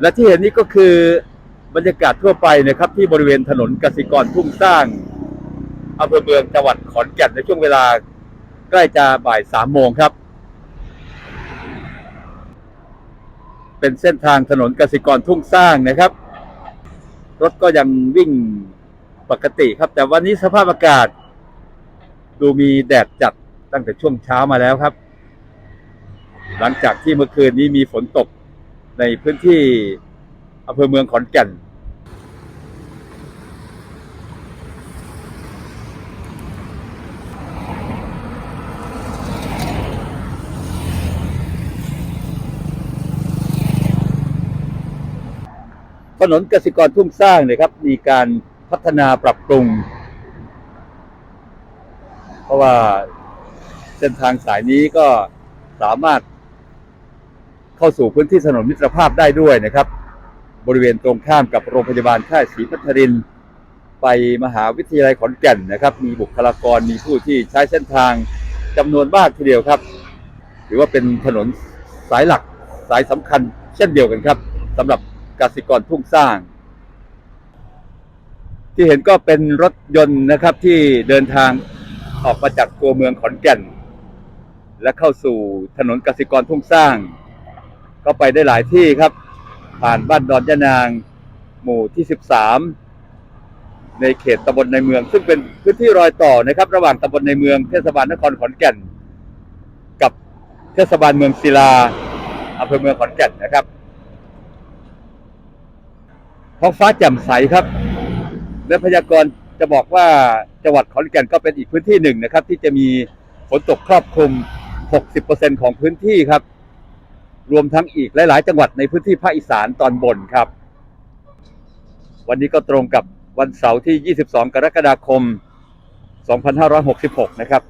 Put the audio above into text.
และที่เห็นนี้ก็คือบรรยากาศทั่วไปนะครับ ที่บริเวณถนนกสิกรทุ่งสร้างอำเภอเมืองจังหวัดขอนแก่นในช่วงเวลาใกล้จะบ่ายสามโมงครับ เป็นเส้นทางถนนกสิกรทุ่งสร้างนะครับ รถก็ยังวิ่งปกติครับ แต่วันนี้สภาพอากาศ ดูมีแดดจัดตั้งแต่ช่วงเช้ามาแล้วครับ หลังจากที่เมื่อคืนนี้มีฝนตก ในพื้นที่อำเภอเมืองขอนแก่นถนนกสิกรทุ่งสร้างเนี่ยครับ มีการพัฒนาปรับปรุง เพราะว่าเส้นทางสายนี้ก็สามารถ เข้าสู่พื้นที่ถนนมิตรภาพได้ด้วยนะครับ บริเวณตรงข้ามกับโรงพยาบาลค่ายศรีพัทริน ไปมหาวิทยาลัยขอนแก่นนะครับ มีบุคลากรมีผู้ที่ใช้เส้นทางจำนวนมากทีเดียวครับถือว่าเป็นถนนสายหลักสายสำคัญ เช่นเดียวกันครับสำหรับกสิกรทุ่งสร้าง ที่เห็นก็เป็นรถยนต์นะครับที่เดินทางออกมาจากตัวเมืองขอนแก่น และเข้าสู่ถนนกสิกรทุ่งสร้าง ก็ไปได้หลายที่ครับ ผ่านบ้านดอนยะนาง หมู่ที่ 13 ในเขตตำบลในเมือง ซึ่งเป็นพื้นที่รอยต่อนะครับ ระหว่างตำบลในเมืองเทศบาลนครขอนแก่น กับเทศบาลเมืองศิลาอำเภอเมืองขอนแก่นนะครับท้องฟ้าแจ่มใสครับและพยากรณ์จะบอกว่าจังหวัดขอนแก่นก็เป็นอีกพื้นที่หนึ่งนะครับ ที่จะมีฝนตกครอบคลุม 60%ของพื้นที่ครับ รวมทั้งอีกหลาย ๆ จังหวัดในพื้นที่ภาคอีสานตอนบนครับ วันนี้ก็ตรงกับวันเสาร์ที่ 22 กรกฎาคม 2566 นะครับ